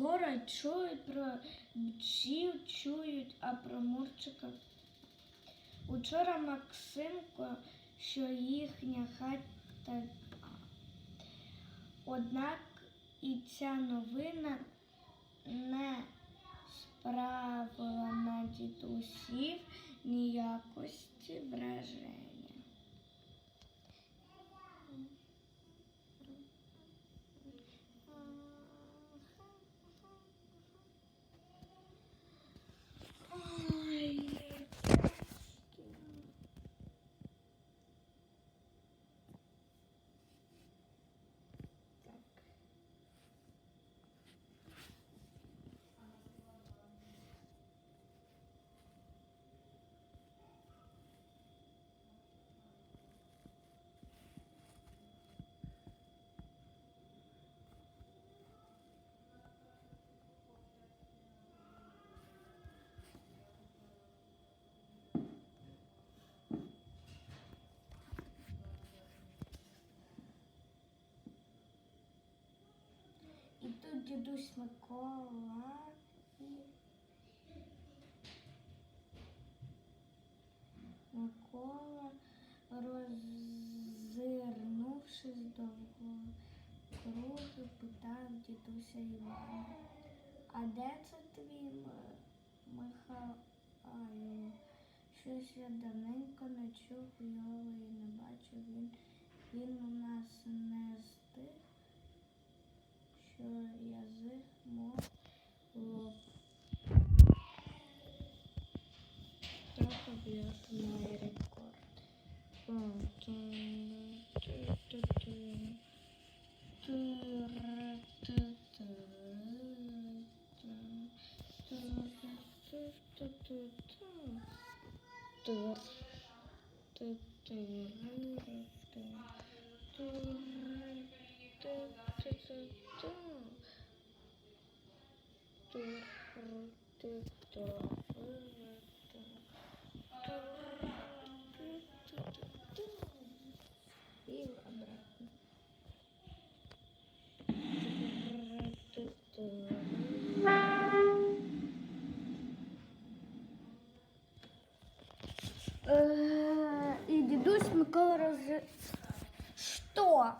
Город чують, про бджіл чують, а про Мурчика. Учора Максимко, що їхня хата. Однак і ця новина не справила на дідусів ніякості враження. Тут дідусь Микола Микола, роззирнувшись довго круги, питав дідуся Івана. А де це твій Михайло? Щось я давненько не чув його і не бачив. Він, він у нас yazmo trochę wyjazd na rekord. O, to, to, to, to, to, to, to, to, to, to, to, to, to, И обратно. И дедусь Микола раз... Что?